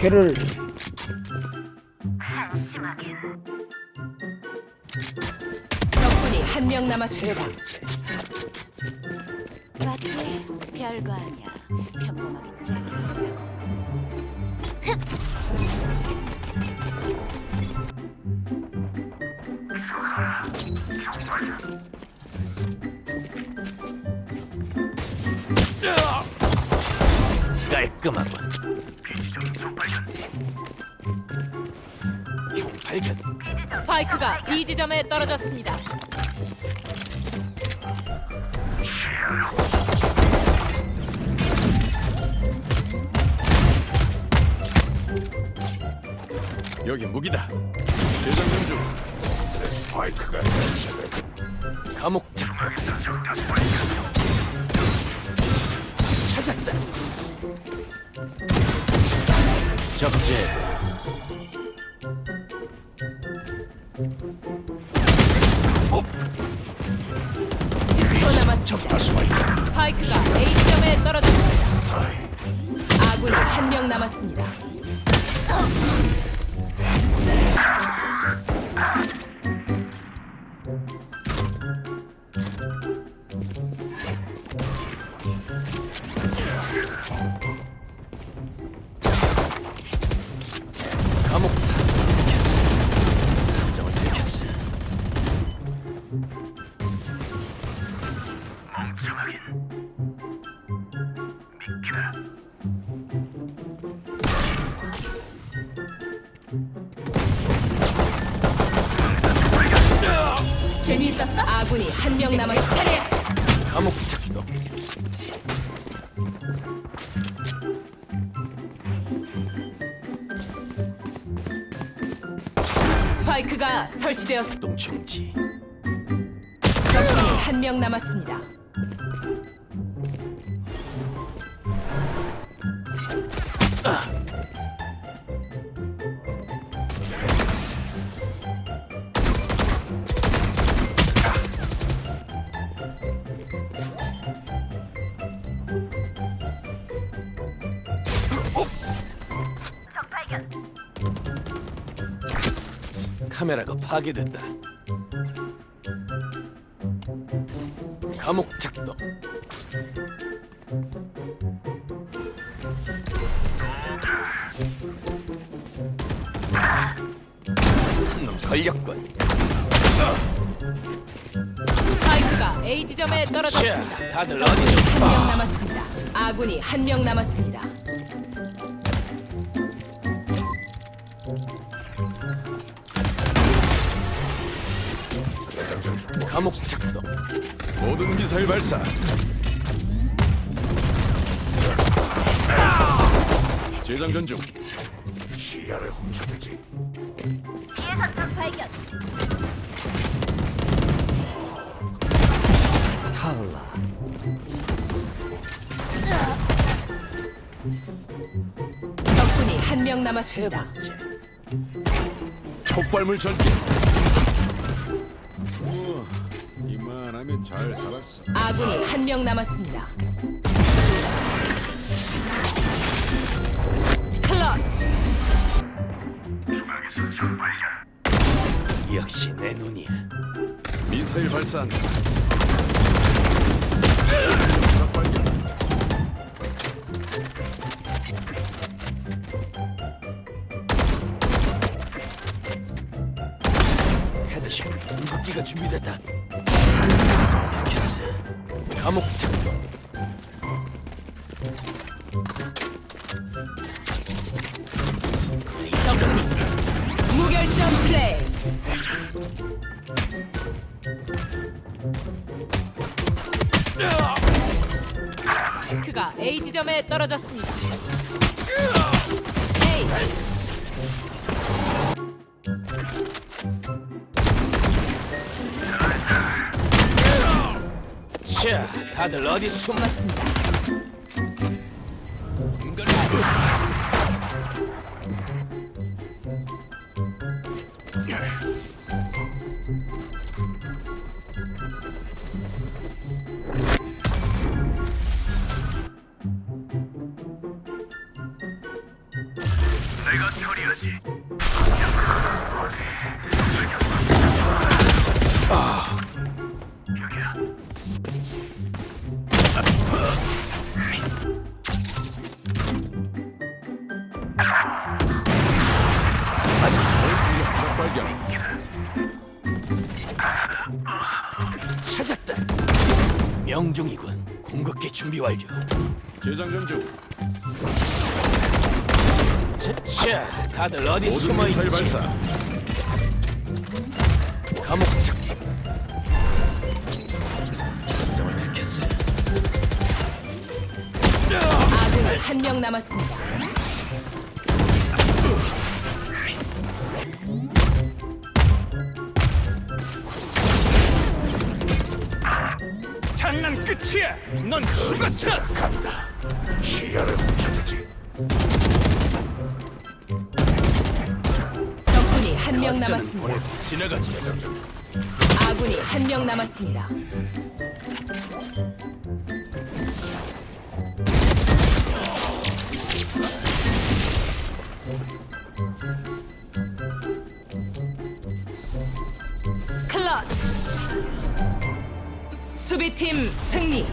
걔를 적군이 한 명 남았습니다. 맞지? 별거 아니야. 평범하게 짝이라고. 깔끔하군. 총 발견. 스파이크가 B 지점에 떨어졌습니다. 여기 무기다. 재장전 중. 스파이크가 감옥 작업. 찾았다. 적재. 10초 남았습니다. 스파이크가 A 지점에 떨어졌습니다. 아군이 한 명 남았습니다. 감옥 들켰어. 감정을 들켰어. 재미있었어? 아군이 한 명 남았습니다. 감옥 작동. 스파이크가 설치되었습니다. 동 중지. 적군이 한 명 남았습니다. 카메라가 파괴됐다. 감옥 작동. 한놈 걸렸군. 스파이크가 A 지점에 떨어졌습니다. 자, 다들 적군이 어디서 한명 남았습니다. 아군이 한 명 남았습니다. 감옥 작동. 모든 미사일 발사. 재장전 중. 시야를 훔쳐주지. 뒤에서 적 발견. 탈라. 적군이 한명세 남았습니다. 번째. 폭발물 전 개. 이만하면 잘 살았어. 아군이 한 명 남았습니다. 클러치. 역시 내 눈이야. 미사일 발사한다. 적 발견. 궁극기가 준비됐다. 들켰어. 감옥. 적군이 무결점 플레이. 그가 A 지점에 떨어졌습니다. A 자, 다들 어디 숨? 맞습니다. 멀티적 적발견. 찾았다. 명중이군. 궁극기 준비 완료. 재장전 중. 자, 다들 어디 숨어 있지? 감옥 잡 한 명 남았습니다. 장난 끝이야. 넌 죽었어. 시야를 훔쳐주지. 적군이 한 명 남았습니다. 지나가지. 아군이 한 명 남았습니다. 클러치. 수비팀 승리